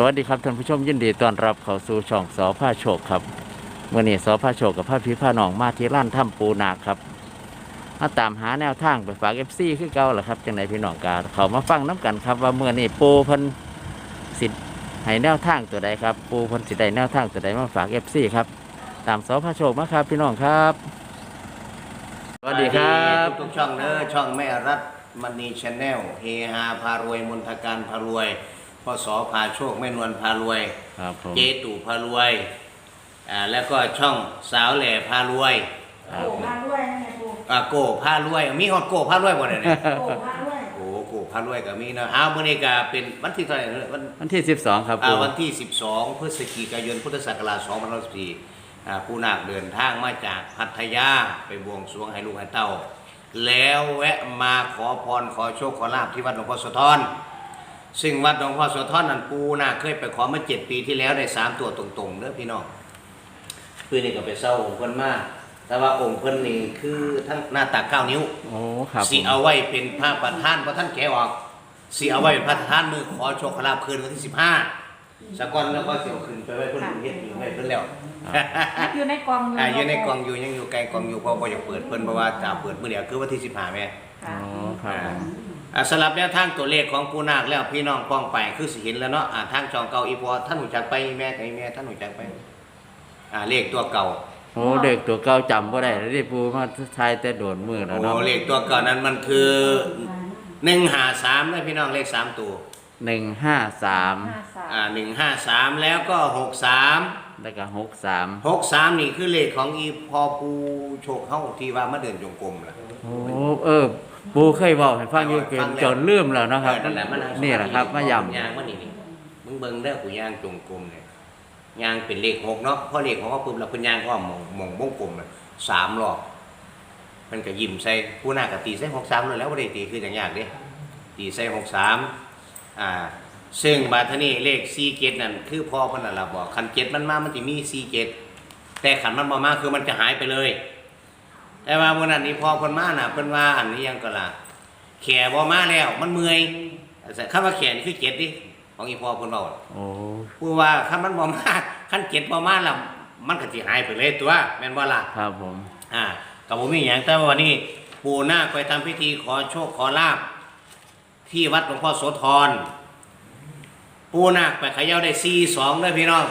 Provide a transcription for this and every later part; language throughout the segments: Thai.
สวัสดีครับท่านผู้ชมยินดีต้อนรับเข้าสู่ช่องสอผ้าโชคครับเมื่อนี้สอผ้าโชคกับผ้าพีผ้าหนองมาที่ร้านถ้ำปูนาครับมาตามหาแนวทางไปฝากเอฟซีคือเก่าแหละครับจังไหนพี่น้องกาเขามาฟังน้กันครับ ว่าเมื่อนี้ปูพันสิทธิ์ให้แนวทางตัวใดครับ ปูพันสิได้แนวทางตัวใดมาฝากเอฟซีครับ ตามสอผ้าโชคมาครับ พี่น้องครับ สวัสดีครับทุกๆช่องเนอช่องแม่รัฐมณีชาแนลเฮฮาพารวยมนทการพารวย พศพาโชคแม่นวลพารวย ครับผม เจตู่พารวยอ่าแล้วก็ช่องสาวแหล่พารวยครับโอ้มาด้วยนะเนี่ยปูอ่าโกพารวย มีฮอดโกพารวยบ่ได้เนี่ย โอ้มาด้วยโอ้โกพารวยก็มีนะอ้าวมื้อนี้ก็เป็นวันที่เท่าไหร่เนี่ยวัน วันที่12ครับอ่าปูวันที่ 12 พฤศจิกายน พุทธศักราช2564อ่าผู้นาคเดินทางมาจากพัทยาไปบวงสรวงให้ลูกให้เต้า แล้วแวะมาขอพรขอโชคขอลาบที่วัดหลวงพ่อโสธร ซึ่งวัดหลวงพ่อโสธรนั่นปูนาคเคยไปขอเมื่อเจ็ดปีที่แล้วได้สามตัวตรงๆเด้อพี่น้องเพื่อนี่ก็ไปเศร้าองค์เพิ่นมาแต่ว่าองค์เพิ่นนี่คือทั้งหน้าตักเก้านิ้วโอ้ครับผสีมเอาไว้เป็นพระประธานเพราะท่านแกะออกสีเอาไว้เป็นพระประธานมือขอโชคขอลาบคืนวันที่สิบห้าสกอนแล้วก็เสียวขึ้นไปไว้เพิ่นเฮ็ดอยู่ไว้เพิ่นแล้วอยู่ในกล่องอ่าอยู่ในกล่องอยู่ยังอยู่ไกลกล่องอยู่เพราะบ่อยากเปิดเพิ่นเพราะว่าจะเปิดมื้อเดียวคือวันที่สิบห้าแม่อ๋อครับผมอ่า สำหรับแนวทางตัวเลขของปูนาคแล้วพี่น้องป้องไปคือสิเห็นแล้วเนาะอ่าทางช่องเก่าอีพอท่านหูจักไปแม่กับอีแม่ท่านหูจักไปอ่าเลขตัวเก่าโอ้เด็กตัวเก่าจำบ่ได้แล้วที่ปูมาทายแต่โดนมือแล้วโอ้เนาะเลขตัวเก่านั้นมันคือ153นะพี่น้องเลขสามตัวหนึ่งห้าสามห้าสามอ่าหนึ่งห้าสามแล้วก็หกสามแล้วก็หกสามหกสามนี่คือเลขของอีพอปูโชคเข้าที่ว่ามาเดินจงกรมล่ะ โอ้เออ ปูเคยบอกให้ฟังอยู่เกิฟันงแล้วจนลืมแล้วเนาะครับเออนั่นแหละมันนี่แหละครับมาย่ยางมันนี่นี่มึงเบิ่งเด้อกูยางจงกรมเนี่ยยางเป็นเลขหกเนาะเพราะเลขของเขาปุ๊บแล้วเพิ่นยางก็มองมองวงกลมน่ะสามรอบมันก็ยิ้มใส่ผู้หน้าก็ตีใส่หกสามเลยแล้วบ่ได้ตีคืออย่างยากเด้ตีใส่หกสามอ่าซึ่งบาทนี่เลข4เกตนั่นคือพอเพิ่นน่ะล่ะบอกคันเกตมันมามันสิมี4เกตแต่คันมันบ่มาคือมันจะหายไปเลย แต่ว่ามื้อนั้นนี่พอเพิ่นมาน่ะเพิ่นว่าอันนี้ยังก็ล่ะแขบ่มาแล้ว มันเมื่อยแต่คำว่าแขนี่คือเกตดิของอีพอเพิ่นเว้าำโอ้ผู้ว่าคันมันบ่มาคันเกตบ่มาแล้วมันก็สิหายไปเลยตัวแม่นบ่ล่ะครับผมอ่าก็บ่มีหยังแต่ว่าวันนี้ปู่นาคไปทำพิธีขอโชคขอลาบที่วัดหลวงพ่อโสธรปูนาคไปเขย่าได้ซีสองเลยพี่น้อง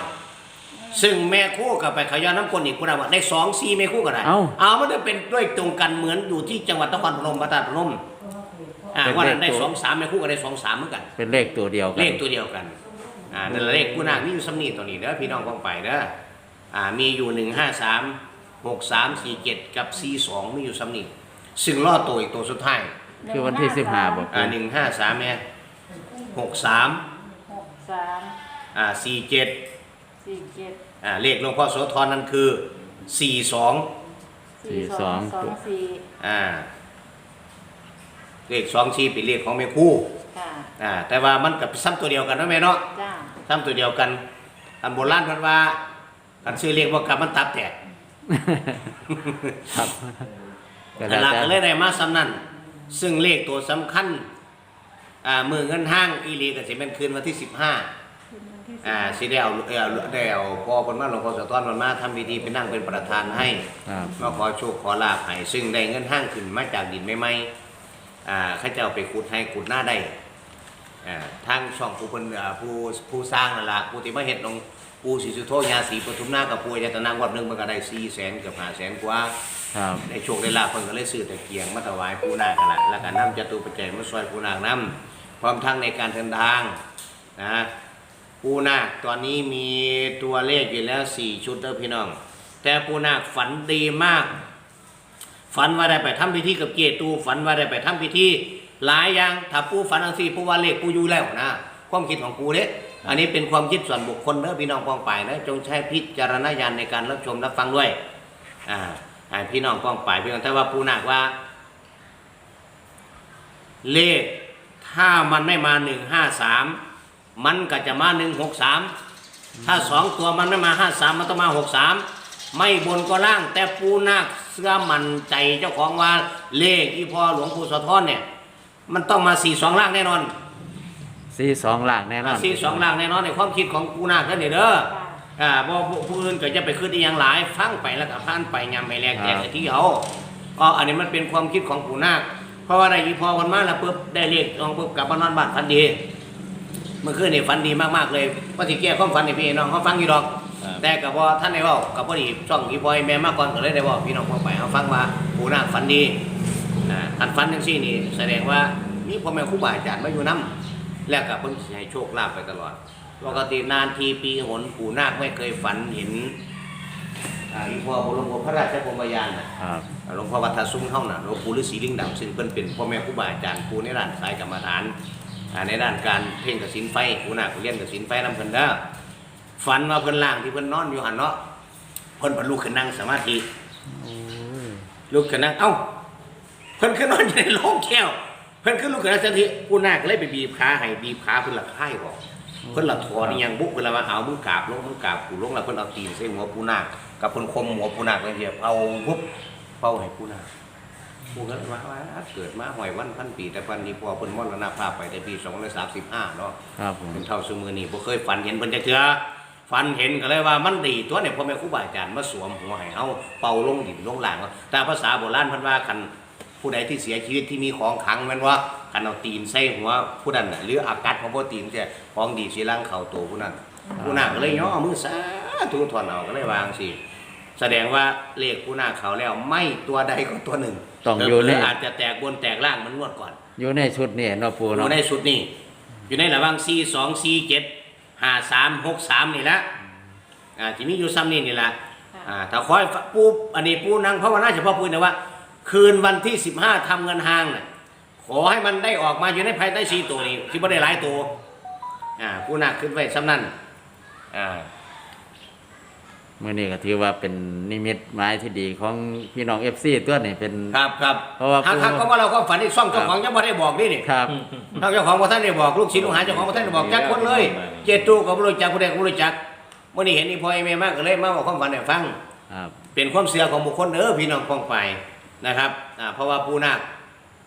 ซึ่งแม่คู่กับไปเขย่าน้ำกลอีกคุณว่าได้สองซีแม่คู่ก็ได้เอ้า เอามันจะเป็นด้วยตรงกันเหมือนอยู่ที่จังหวัดนครพนมพระธาตุพนมอ่าวันนั้นได้สองสามแม่คู่ก็ได้สองสามเหมือนกัน เป็นเลขตัวเดียวกัน เลขตัวเดียวกัน อ่านั่นแหละเลขผู้นาคมีอยู่สำนีตัวนี้เด้อพี่น้องกองไปเด้อ อ่า มีอยู่หนึ่งห้าสามหกสามสี่เจ็ดกับสี่สองมีอยู่สำนีซึ่งล่อตัวอีกตัวสุดท้าย คือวันที่สิบห้าบอก อ่าหนึ่งห้าสามเนี่ยหกสามหกสาม อ่าสี่เจ็ด สี่เอ่าเลขหลวงพ่อโสธรนั่นคือ 42สี่สองสองสี่อ่าเลข24เป็นเลขของแม่คู่ค่ะอ่าแต่ว่ามันกับซ้ำตัวเดียวกันเนาะแม่เนาะจ้าซ้ำตัวเดียวกัน อันโบราณเพิ่นว่ากันซื้อเลขบ่กลับมันตับแตกครับแต่ละก็เลยได้มาซ้ำนั่นซึ่งเลขตัวสำคัญอ่ามือเงินห้างอีหลีก็สิเม่นคืนวันที่ 15 อ่าสิได้เอาเอาได้เอาพ่อคนมาหลวงพ่อโสธรมันมาทำพิธีไปนั่งเป็นประธานให้ครับมาขอโชคขอลาภให้ซึ่งได้เงินห้างขึ้นมาจากดินไม่ไหมอ่าเข้าเจ้าไปขุดให้ขุดหน้าได้อ่าทางช่องผู้เพิ่นอ่าผู้ผู้สร้างนั่นล่ะผู้ที่มาเฮ็ดลงปูศรีสุโธยาศรีปทุมนากับปูยาตนางวัดหนึงมันก็ได้4แสนเกือบ5แสนกว่า ครับได้โชคได้ลาภเพิ่นก็เลยซื้อตะเกียงมาถวายปูนาคกันละแล้วก็นำจตุปัจจัยมาช่วยปูนาคนํพร้อมทั้งในการเดินทางนะ ปูนาคตอนนี้มีตัวเลขอยู่แล้วสี่ชุดเด้อพี่น้อง แต่ปูนาคฝันดีมาก ฝันว่าได้ไปทำพิธีกับเกตูฝันว่าได้ไปทำพิธีหลายอย่างถ้าปูฝันอังสีปูว่าเลขปูอยู่แล้วนะความคิดของปูเด้อันนี้เป็นความคิดส่วนบุคคลเด้อพี่น้องปองไปนะจงใช้พิจารณญาณในการรับชมรับฟังด้วยอ่าพี่น้องปองไปพี่น้องแต่ว่าปูนาคว่า เลขถ้ามันไม่มาหนึ่งห้าสาม มันก็จะมาหนึ่งหกสามถ้าสองตัวมันไม่มาห้าสามมันต้องมาหกสามไม่บนก็ล่างแต่ปูนาคเสื้อมันใจเจ้าของว่าเลขที่พ่อหลวงปู่โสธรเนี่ย มันต้องมาสี่สองล่างแน่นอนสี่สองล่างแน่นอนสี่สองล่างแน่นอนในความคิดของกูนาคนั่นเด้อค่ะอ่าบ่ผู้ผู้อื่นก็จะไปขึ้นอีหยังหลายฟังไปแล้วก็ผ่านไปยามไม่แลกแจกที่เขาก็อันนี้มันเป็นความคิดของกูนาคเพราะว่าได้ยีพอคนมาแล้วปุ๊บได้เลขลองปุ๊บกลับมานอนบ้านฝันดีเมื่อคืนนี่ฝันดีมากๆเลยว่าสิแก้ความฝันให้พี่น้องเขาฟังอยู่ดอกแต่กับว่าท่านได้เว่ากับพอดีช่องอีพอยแม่มากก่อนก็เลยได้เว่าพี่น้องฟังไปเขาฟังว่าปูนาคฝันดีอ่าอันฝันทั้งสี่นี่แสดงว่ามีพ่อแม่ครูบาอาจารย์มาอยู่นํแล้วกับเพิ่นสิให้โชคลาภไปตลอดปกตินานทีปีหนปู่นาคไม่เคยฝันเห็นอ่าอีพ่อบรมพระราชพรหมยานน่ะครับ หลวงพ่อวัดทาซุ้งเท่าน่ะหลวงปู่ฤาษีลิงดำซึ่งเพิ่นเป็นพ่อแม่ครูบาอาจารย์ครูในด้านสายกรรมฐานอ่า ในด้านการเพ่งกับสินไฟครูนาคเรียนกับสินไฟนำเพิ่นเด้อฝันว่าเพิ่นล่างที่เพิ่นนอนอยู่หันเนาะเพิ่นบรรลุขึ้นนั่งสมาธิลุกขึ้นนั่งเอ้าเพิ่นขึ้นนอนอยู่ในโรงแก้วเพิ่นขึ้นลุกขึ้นนั่งสมาธิครูนาคก็เลยไปบีบขาให้บีบขาเพิ่นละค่ายออกเพิ่นละถอนอหยังบุกเพิ่นละว่าเอามือกราบลงมือกราบกูลงแล้วเพิ่นเอาตีนใส่หัวปูนาคกับเพิ่นคมหัวปูนาคเลยเดียวเอาปุ๊บเป่าให้ปูนาค ผู้เกิดมาว่าเกิดมาหอยวันพันปีแต่พันนี้พอเพิ่นมรณภาพไปในปี235เนาะครับผมเป็นเท่าสมือนี้บ่เคยฝันเห็นเพิ่นจักเทื่อฝันเห็นก็เลยว่ามันดีตัวเนี่ยพ่อแม่ครูบาอาจารย์มาสวมหัวให้เฮาเป่าลงดินลงล่างเอาแต่ภาษาโบราณเพิ่นว่าคันผู้ใดที่เสียชีวิตที่มีของขลังแม่นว่าคันเอาตีนใส่หัวผู้นั้นน่ะหรืออากัดของบ่ตีนแต่ของดีสิล้างเข้าตัวผู้นั้นผู้นั้นก็เลยย่อมือสาธุถอนเอาก็เลยวาจั่งสิ แสดงว่าเลขผู้นาคเขาแล้วไม่ตัวใดก็ตัวหนึ่งต้องอยู่ใน หรือาจจะแตกบนแตกล่างมันงวดก่อนอยู่ในชุดนี่เนาะปูอเนาะยู่ในสุดนี่อยู่ในระหว่าง4 2 4 7 5 3 6 3นี่ละอ่าที่มีอยู่ซ้ำนี่นี่ละอ่าถ้าคอยปูอันนี้ปูนั่งภาวนาเฉพาะปูนะว่า คืนวันที่ 15ทำเงินห้างน่ะขอให้มันได้ออกมาอยู่ในภายใต้สีตัวนี้ที่ไม่ได้หลายตัวอ่าปูนักขึ้นไว้ซ้ำนั่นอ่า มื่อนี้ก็ถือว่าเป็นนิมิตหมายที่ดีของพี่น้องเอฟซีตัวนี้เป็น ครับครับเพราะว่าหากหากก็ว่าเราก็ฝันที่ซ่องเจ้าของยังไม่ได้บอกนี่นี่ครับนอกเจ้าของพระท่านได้บอกลูกศิษย์ลูกหาเจ้าของพระท่านได้บอกจักคนเลย เจตูก็บ่รู้จักผู้ใดก็บ่รู้จักมื่อนี้เห็นนี่พ่อไอ้แม่มากก็เลยมาบอกความฝันให้ฟัง ครับเป็นความเชื่อของบุคคลเด้อพี่น้องกองไปนะครับอ่าเพราะว่าปูนาค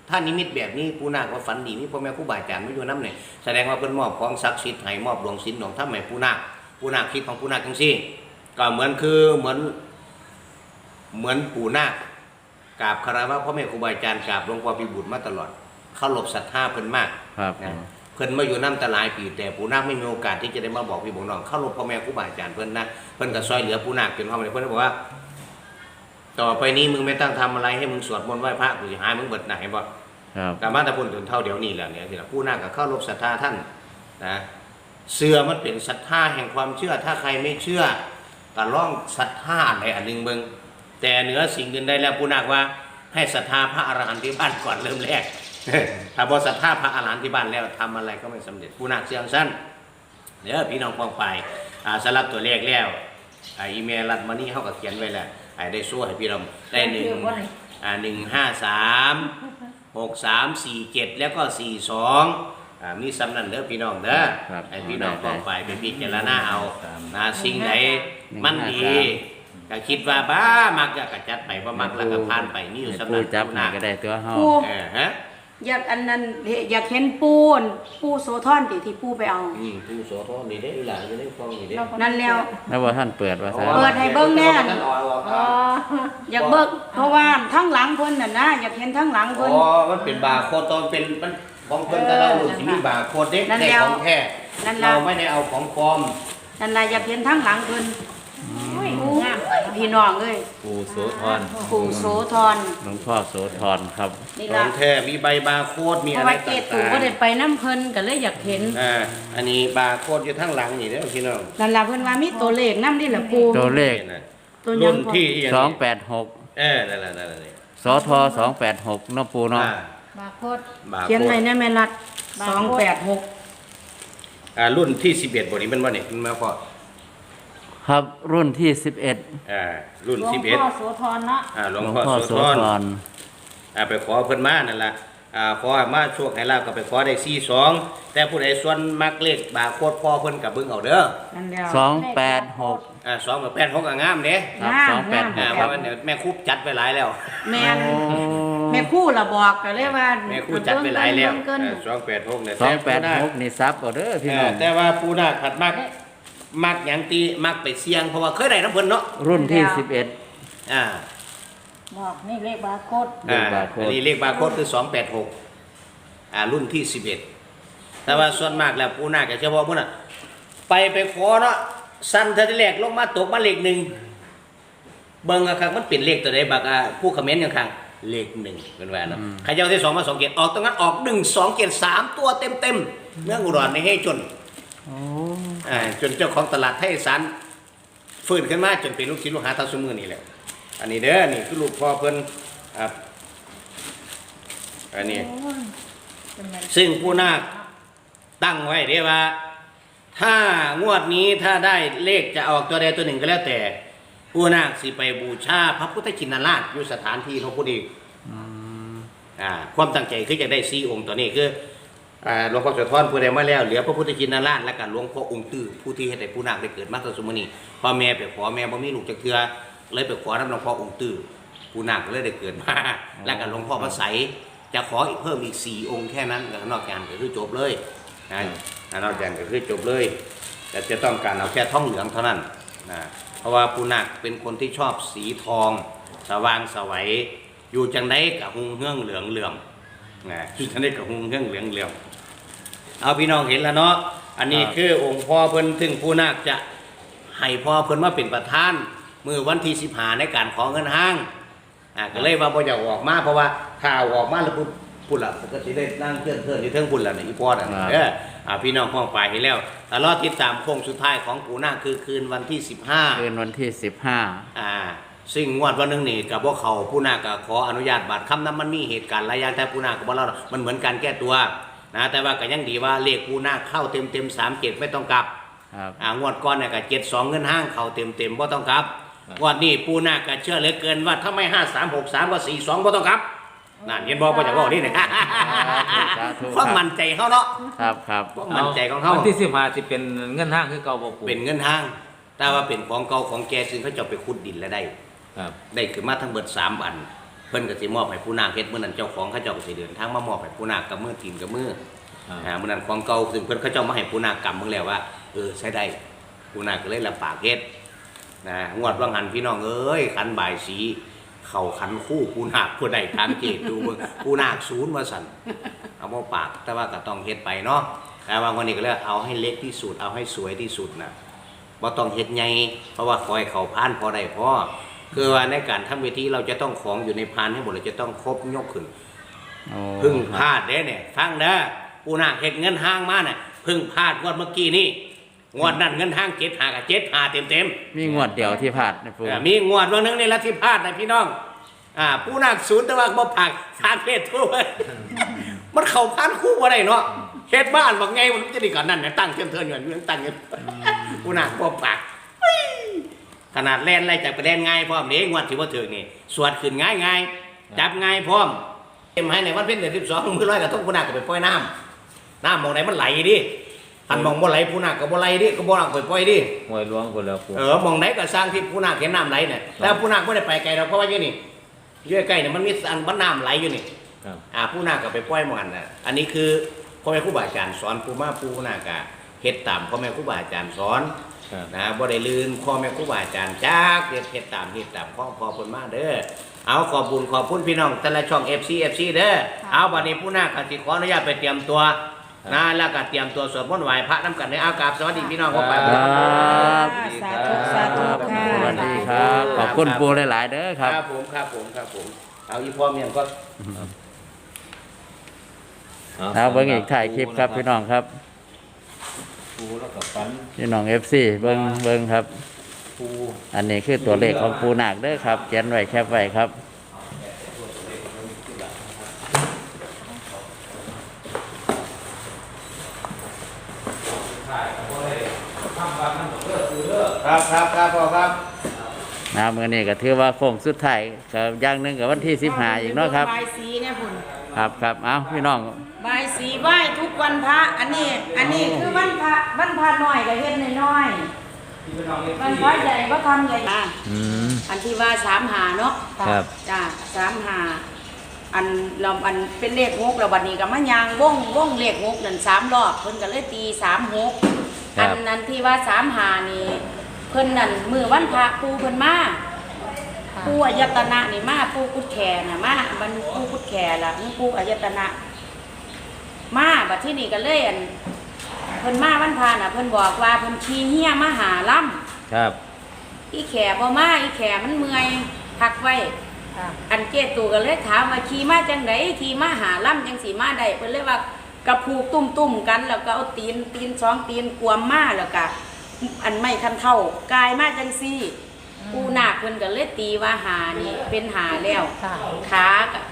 ท่านนิมิตแบบนี้ปูนาคว่าฝันดีนี่พ่อแม่ครูบาอาจารย์ไม่อยู่น้ำเนี่ยแสดงว่าเพิ่นมอบของศักดิ์สิทธิ์ให้มอบดวงศิลป์ของท่านให้ปูนาคปูนาคคิดของปูนาคจังซี่ ก็เหมือนคือเหมือน เหมือนปูนาคกราบคารวะพ่อแม่ครูบาอาจารย์กราบหลวงพ่อพิบูลมาตลอดเคารพศรัทธาเพิ่นมากครับผนะมเพิ่นมาอยู่น้ำแตหลายปีแต่ปู่นาคไม่มีโอกาสที่จะได้มาบอกพี่บอกน้องเข้ารบพ่อแม่ครูบาอาจารย์เพิ่นนะเพิ่นก็ซอยเหลือปู่นาคจนพ่อแม่เพิ่นก็บอกว่า ต่อไปนี้มึงไม่ต้องทำอะไรให้มึงสวดมนต์ไหว้พระกูจะหายมึงเบิดไหนบ่ครับกามาตะพุ่นจนเท่าเดี๋ยวนี้แหละเนี่ยที่ละปู่นาคก็เข้ารบศรัทธาท่านนะเชื่อมันเป็นศรัทธาแห่งความเชื่อ ถ้าใครไม่เชื่อ ก็ล่องศรัทธาอะไรอันหนึงเบิ่งแต่เหนือสิ่งอื่นใดแล้วปู่นาคว่า ให้ศรัทธาพระอรหันต์ที่บ้านก่อนเริ่มแรกถ้าบอศรัทธาพระอรหันต์ที่บ้านแล้วทำอะไรก็ไม่สำเร็จผู้นักเสียงสั้นเดี๋ยวพี่น้องปองไปอ่าสลับตัวเลขแล้วอ่าอีเมลรัดมานี่เขาก็เขียนไว้แล้วให้ได้สู้ให้พี่น้องได้หนึ่งอ่าหนึ่งห้าสามหกสามสี่เจ็ดแล้วก็สี่สองอ่ามีสำนันเด้อพี่น้องเด้อครับให้พี่น้องปองไปไปพิจารณาเอานะสิ่งไหนหนึ่ง มันห้าดีสามก็คิดว่าบ้ามักจะกระจัดไปบ่มักแล้วก็ผ่านไปนี่อยู่ให้สำปูนักจับผู้หนานักก็ได้ตัวเฮาปูเออฮะอยากอันนั้นอยากเห็นปูนปูโซทอนที่ที่ปูไปเอาอืมผู้โสธรนี่ได้อหลานอยู่ในฟองนี่ได้อนั่นแล้วแล้วว่าท่านเปิดว่าซะเปิดให้เบิ่งแน่ท่านออกออกอ๋ออยากเบิกเพราะว่าทั้งหลังเพิ่นน่ะนะอยากเห็นทั้งหลังอ๋เพิ่นอมันเป็นบาร์โค้ดตอนเป็นมันของเพิ่นแต่เราหลุดที่มีบาร์โค้ดเด็กนั่นได้แล้วของแท้นั่นแล้วเราไม่ได้เอาของปลอมนั่นล่ะอยากเห็นทั้งหลังเพิ่นงาม พี่น้องเอ้ยปูโสธรปู่โสธรหลวงพ่อโสธรครับ นี่ขอล่ะงแท้มีใบบาร์โค้ดมีเพอะราะไรว่าเกต่าตู่บ่ได้งไปน้ำเพิ่นก็เลยอยากเห็นๆอ่าอันนี้บาร์โค้ดอยู่ทั้งหลังนี่เด้อพี่น้องนั่นล่ะเพิ่นว่ามีตัวเลขนำดิล่ะปูตัวเลข นี่นะตัวหยัรุ่งนพอที่ย่าสองนี้แปดหกเออนั่นแหละนั่นแหละนี่สอทอสองแปดหกเนาะปูเนาะอ่าบาร์โคดบาร์เขียนโค้ไว้ดในแม่รัด286อ่ารุ่นที่ 11บ่นี้มันบ่นี่มันมาพอ ครับรุ่นที่สิบเอ็ดอ่ารุ่นหลวง11พ่อโสธรเนาะอ่าหลหลววงงพ่อพ่อโสโสธรธรอ่าไปขอเพิ่นมานั่นล่ะอ่าขอให้มาโชคให้ลาบก็ไปขอได้42แต่ผู้ใดส่วนมักเลขบาร์โคดพ่อเพิ่นก็เบิ่งเอาเด้อนั่นแล้วสองแปดหกอ่า2กับ8 6ก็งามเด้ครับงามสองแปดหอ่ากเพครัราะบว่าเดี๋ยวแม่คุบจัดไว้หลายแล้วแม่นโอ้แม่ครู่ละบอกก็เลยว่าแม่ครู่จัดไปหลายแล้วเกินสองแปดหกเนี่ยสองแปดหกนี่ซับเอาเด้อพี่น้องแต่ว่าปูนาคผัดมัก มักหยังตีมักไปเสี่ยงเพราะว่าเคยได้น้ำเพิ่นเนาะรุ่นที่สิบเอ็ดอ่าบอกนี่เลขบาร์โคดเลขบาร์โค้ด อันนี้เลขบาร์โค้ดคือสองแปดหกอ่ารุ่นที่สิบเอ็ดแต่ว่าส่วนมากแล้วปูนาคก็เฉพาะพุ่นน่ะไปไปขอเนาะสั้นเท่าที่แรกลงมาตกมาเลขหนึ่งเบิ่งอะครับมันเป็นเลขตัวใดบักอะผู้คอมเมนต์อย่างข้างเลขหนึ่งเป็นว่าเนาะใครจะเอาที่สองมาสองเกียรติออกตรงนั้นออกหนึ่งสองเกียรติสามตัวเต็มเต็มๆเรื่องอุดรในให้จนโอ้ อ่าจนเจ้าของตลาดไทยสารฟื้นขึ้นมาจนเป็นลูกศิษย์ลูกหาทาสมือนี่แหละอันนี้เด้อนี่คือลูกพ่อเพิ่นอ่าอันนี้ ซึ่งผู้นาคตั้งไว้เรียกว่า ถ้างวดนี้ถ้าได้เลขจะออกตัวใดตัวหนึ่งก็แล้วแต่ ผู้นาคสิไปบูชาพระพุทธชินราชอยู่สถานที่พระพุทธอีกอืมอ่าความตั้งใจคือจะได้ซีองค์ตัวนี้คือ อ่าหลวงพ่อโสธรผู้ใดมาแล้วเหลือพระพุทธชินราชและก็หลวงพ่อองค์ตื้อผู้ที่เฮ็ดให้ผู้นาคได้เกิดมาตสมนีพ่อแม่ไปขอแม่บ่มีลูกจักเทื่อเลยไปขอน้ำหลวงพ่อองค์ตื้อผู้นาคก็เลยได้เกิดมาแล้วก็หลวงพ่อพระไสยจะขออีกเพิ่มอีกสี่องค์แค่นั้นแล้วนอกจากนั้นก็คือจบเลยนะนอกจากนั้นก็คือจบเลย แต่จะต้องการเอาแค่ท่องเหลืองเท่านั้นนะเพราะว่าผู้นาคเป็นคนที่ชอบสีทอง สว่างสวัยอยู่จังไดกับหุงเฮืองเหลืองเหลื่อม นะอยู่จังไดกับหุงเฮืองเหลืองเหลื่อมเอาพี่น้องเห็นแล้วเนาะอันนี้คือองค์พ่อเพิ่นถึงผู้นาคจะให้พ่อเพิ่นมาเป็นประธานมือวันที่สิบหาในการขอเงินห้างอ่าก็เลยว่าบ่อยากออกมาเพราะว่าถ้าเอาออกมาแล้วปุ๊บพุ่นละก็สิได้นั่งเพื่อนเพื่อนอยู่เทิงพุ่นละในอีพอดอะเอออ่าพี่น้องพ้องฝ่ายเห็นแล้วแต่รอติดตามโค้งสุดท้ายของปู่นาคคือคืนวันที่สิบห้าคืนวันที่สิบห้าอ่า ซึ่งงวดวันหนึงนี่กับพวกเขาผู้นาก็ขออนุญาตบาดคำนั้นมันมีเหตุการณ์หลายอย่างแต่ผู้นาก็บอกเรามันเหมือนการแก้ตัวนะแต่ว่าก็ยังดีว่าเลขผู้นาเข้าเต็มเต็มสามเจ็ดไม่ต้องกลับครับอ่างวดก่อนเนี่ยก็เจ็ดสองเงินห้างเข้าเต็มเต็มไม่ต้องกลับงวดนี้ผู้นาก็เชื่อเหลือเกินว่าถ้าไม่ห้าสามหกสามก็สี่สองไม่ต้องกลับนั่นเห็นบอกว่าจะบอกนี่นะสาธุความมั่นใจเขาเนาะครับครับความมั่นใจของเขาวันที่สิบห้าสิเป็นเงินห้างคือเก่าบ่ปูเป็นเงินห้าง แต่ว่าเป็นของเก่าของแกซึ่งเขาจะเอาไปขุดดินแล้วได้ครับ ได้ขึ้นมาทั้งเบิดสามอัน เพิ่นก็สิมอบให้ผู้นาคเฮ็ดมื้อนั้นเจ้าของเขาเจ้าก็สิเดินทางมามอบให้ผู้นาคกับมือทีมกับมือครับอ่ามื้อนั้นของเก่าซึ่งเพิ่นเขาเจ้ามาให้ผู้นาคกำมึงแล้วว่าเออใช้ได้ผู้นาคก็เลยรับปากเฮ็ดนะงวดว่างหันพี่น้องเอ้ยขันบ่ายสีเข้าขันคู่ผู้นาคผู้ใดถามเจตดูเบิ่งผู้นาคศูนย์ว่าสั่นเอาบ่ปากแต่ว่าก็ต้องเฮ็ดไปเนาะแต่ว่าวันนี้ก็เลยเอาให้เล็กที่สุดเอาให้สวยที่สุดน่ะบ่ต้องเฮ็ดใหญ่เพราะว่าคอยเขาพานพอได้พอ คือว่าในการทำเวทีเราจะต้องของอยู่ในพานให้หมดเราจะต้องครบยกขึ้นโอ้พึ่งพลาดเด้เนี่ยฟังเด้อปูนาคเฮ็ดเงินห้างมาน่ะพึ่งพลาดงวดเมื่อกี้นี่งวดนั้นเงินห้างเจ็ดหากับเจ็ดหาเต็มเต็มมีงวดเดียวที่ผ่านนะปูๆเออมีงวดวันนึงนี่ละที่พลาดนะพี่น้องอ่าปูนาคศูนย์แต่ว่าบ่ผักทานเพศทั่วไปมันเข้าพานคู่บ่ได้เนาะเฮ็ดบ้านบอกไงมันจะดีก่อนนั่นเนี่ยตั้งเทินเทินอยู่นั่นตั้งอยู่ปูนาคบ่ผักข นาดแล่นไล่จับกระเด็นง่ายพร้อมนี้งวดที่ว่าถึงนี่สวดขึ้นง่ายง่ายๆจับง่ายพร้อมเต็มให้ในวันเพ็ญเดือนสิบสองมือร้อยกับต้องผู้นักก็ไปปล่อยน้ำน้ำมองไหนมันไหลดิหันมองบ่ไหลผู้นักก็บ่ไหลดิก็บ่นักไปปล่อยดิหวยหลวงคนแล้วปูเออมองไหนก็สร้างที่ผู้นักเห็นน้ำไหลเนี่ยแต่ผู้นักไม่ได้ไปไกลเราเพราะว่าอยู่นี่อยู่ใกล้เนี่ยมันมีอันมันน้ำไหลอยู่นี่ครับอ่าผู้นักก็ไปปล่อยหมันน่ะอันนี้คือพ่อแม่ครูบาอาจารย์สอนผู้มาผู้นักก็เฮ็ดตามพ่อแม่ครูบาอาจารย์สอนครับ นะบ่ได้ลืนพ่อแม่ครูบาอาจารย์จากเฮ็ดเฮ็ดตามเฮ็ดตามข้อพอเพิ่นมาเด้อเอาขอบคุญขอบคุณพี่น้องแต่ละช่อง FC FC เด้อเอาบัดนี้ผู้นาคก็สิขออนุญาตไปเตรียมตัวนะแล้วก็เตรียมตัวสวดมนต์ไหว้พระนํกันในเอากราบสวัสดีพี่น้องเข้าไปครับสาธุสาธุค่ะสวัสดีครับขอบคุณปูหลายๆเด้อครับครับผมครับผมครับผมเอาอีพ่อเมียงก็เอาเบิ้งอีกถ่ายคลิปครับพี่น้องครับ ปูแล้วก็ฟันพี่น้องเอฟซีเบิ้งเบิ้งครับ ปูอันนี้คือตัวเลขของปูนาคเด้อครับเขียนไว้แคปไว้ครับ ครับครับครับพ่อครับนะมือนี้ก็ถือว่าโค้งสุดท้ายกับอย่างหนึ่งกับวันที่สิบห้าอีกเนาะครับบายสีเนี่ยคุณ ครับครับเอาพี่น้อง บายสีไหว้ทุกวันพระ อันนี้ อันนี้คือวันพระวันพระน้อยก็เฮ็ดน้อยๆวันพระใหญ่ก็ทำใหญ่อะอืม อันที่ว่าสามหาเนาะครับ จ้าสามหาอันเราอันเป็นเลขหกแล้วบัดนี้ก็มายางว่องว่องเลขหกนั่นสามรอบเพิ่นก็เลยตีสามหกครัอับ นนั้นที่ว่าสามหานี่เพิ่นนั่นมือวันพระปูเพิ่นมา ค่ะปูอายตนะนี่มาปูกุดแขน่ะมามันปูกุดแขล่ะมันปูอายตนะ มาบัดที่นี่ก็เลยอันเพิ่นมาวันพาน่ะเพิ่นบอกว่าเพิ่นขี่เหี้ยมาหาล่ำครับอีแขบ่มาอีแขมันเมื่อยพักไว้ ค่ะอันเจตูก็เลยถามว่าขี่มาจังไดขี่มาหาล่ำจังสีมาได้เพิ่นเลยว่ากระผูกตุ่มตุ่มๆกัน แล้วก็เอาตีนตีนสองตีนกวมมาแล้วก็อันไม่คันเท่ากายมาจังซี่ ปูนาคเพิ่นก็เลยตีว่าหานี่เป็นหาแล้วค่ะ ขา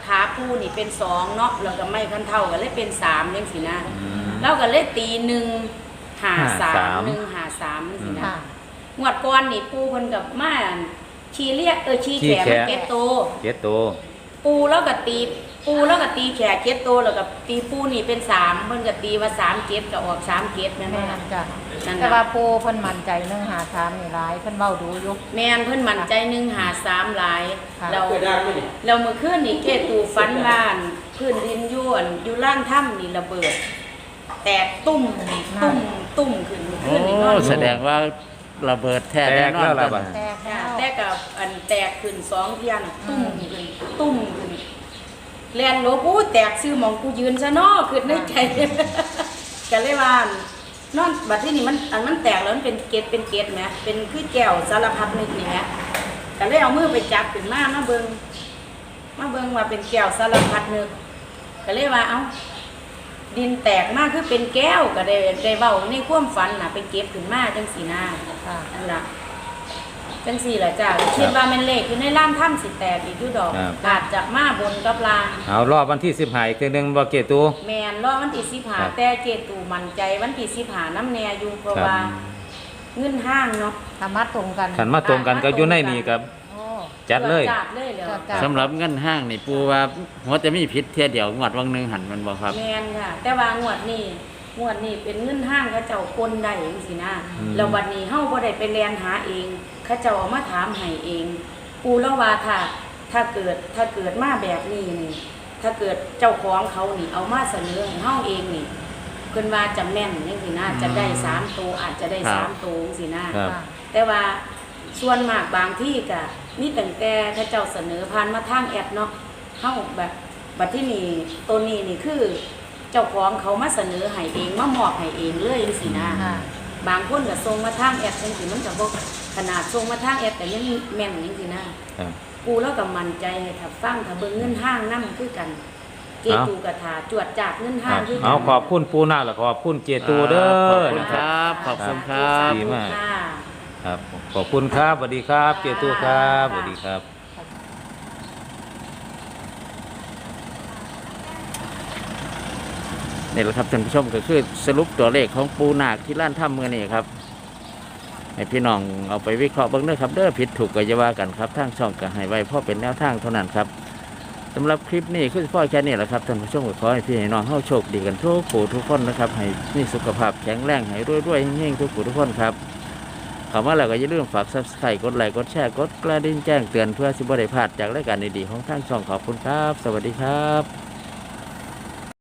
ขาปูนี่เป็นสองเนาะแล้วก็ไม่คันเท่าก็เลยเป็นสามจังสีนะอืม แล้วก็เลยตีหนึ่งหาสาหาสามม หนึ่งหาสามจังสีนะ ค่ะ งวดก่อนนี่ปูเพิ่นกับมาชีเรียกเออชีแขชี้แขมันเก็ตโต เจ็ดตัว ปูแล้วก็ตี ปูแล้วก็ตีแขกเก็ตโตแล้วก็ตีปูนี่เป็นสามเพิ่นก็ตีว่าสามเก็ตก็ออกสามเก็ตแม่นแม่บ่ล่ะ นจ้ะนั่นแต่ว่าน่ะปูเพิ่นมั่นใจเรื่องหาถามนี่หลายเพิ่นเว้าดูอยู่แม่นเพิ่นมั่นใจหนึ่งหาสามหลายค่ะ เราเราเมื่อคืนนี่เกตูฟันบ้านพื้นดินยวนอยู่ล่างถ้ำนี่ระเบิด แตกตุ้มตุ้มตุ้มขึ้นเมื่อโอ้คืนนี่นอนแสดงว่าระเบิดแท้แน่นอนแตกแล้วล่ะบัด แตกจ้ะแล้วแต่กับอันแตกขึ้นสองเทียนตุ้มขึ้นตุ้มขึ้น แลนโลกูแตกซื้อหมองกูยืนซะเนอขึ้นในใจก็เลยว่านอนบัดที่นี่มันอันมันแตกแล้วมันเป็นเกล็ดเป็นเกล็ดไหมเป็นคือแก้วสารพัดนึกนี่ไหมก็เลยเอามือไปจับขึ้นมามาเบิงมาเบิงว่าเป็นแก้วสารพัดนึกก็เลยว่าเอ้าดินแตกมากคือเป็นแก้วก็ได้ได้เบ้าในความฝันน่ะไปเก็บขึ้นมาจังสีหน้าค่ะนั่นล่ะ จังสี่แหละจ้าคิดว่าแมันเลขอยู่ในล่างถ้ำสิแตกอีกอยู่ดอกครับ อาจจะมาบนกับลาง เอารอบวันที่สิบหาอีกเทื่อนึงบ่เกตัวแมนรอวันที่สิบหาครับแต่เจตูมั่นใจวันที่สิบหาน้ำแนอยู่เพราะครับ ว่าเงินห้างเนาะธรรมะตรงกันขันมาตรงกันก็อยู่ในนี่ครับ โอ้ จัดเลย จัดเลยเลยจัด สำหรับเงินห้างนี่ปูว่าหัวจะมีพิษเทียเดียวงวดวังหนึงหันมันบ่ครับ แมนค่ะ แต่ว่างวดนี้ งวดนี้เป็นเงินห้างเขาเจ้าคนได้จังสินะอืม แล้ววันนี้เฮาบ่ได้ไปเรียนหาเองเขาเจ้าเอามาถามให้เองปูแล้วว่าถ้าถ้าเกิดถ้าเกิดมาแบบนี้นี่ ถ้าเกิดเจ้าของเขานี่เอามาเสนอให้เฮาเองนี่เพิ่นว่าจะแม่นจังซี่นะจะได้สามตัวอาจจะได้ครับ สามตัวจังซี่นะ ครับค่ะแต่ว่าส่วนมากบางที่ก็นี่ตั้งแต่ถ้าเจ้าเสนอผ่านมาทางแอปเนาะเฮาแบบบัดที่นี่ตัวนี้นี่คือ เจ้าของเขามาเสนอให้เองมามอบให้เองเลยจังซี่นะค่ะ บางคนก็ส่งมาทางแอปจังซี่มันก็บ่ขนาดส่งมาทางแอปแต่ยังแม่นจังซี่นะครับ กูแล้วก็มั่นใจให้ถ้าฟังถ้าเบิ่งเงินห้างนำคือกัน เกเอาตูกระถาจวดจากเงินคห้ารังบคือกันเอาขอบคุณปูนาและขอบคุณเจตัวเด้ขอบอคุณนะคครับรับ ขอบคุณครับ ดีมาก ค่ะ ครับ ขอบคุณครับสวัสดีครับ เจตัวครับสวัสดีครับ นี่แหละครับท่านผู้ชมก็คือสรุปตัวเลขของปูนาคที่ล้านถ้ำเมื่อนี้ครับให้พี่น้องเอาไปวิเคราะห์เบ้างเด้อครับเด้อผิดถูกก็จะว่ากันครับทางช่องก็ให้ไว้เพราะเป็นแนวทางเท่านั้นครับสำหรับคลิปนี้คือพ่อแค่นี้แหละครับท่านผู้ชมก็ขอให้พี่ให้น้องเข้าโชคดีกันทุกผู้ทุกคนนะครับให้มีสุขภาพแข็งแรงให้รวยๆเฮงๆทุกผู้ทุกคนครับคำว่าแล้วก็อย่าลืมฝาก subscribe กดไลค์กดแชร์กดกระดิ่งแจ้งเตือนเพื่อสิบได้พลาดจากรายการดีๆของทางช่องขอบคุณครับ สวัสดีครับ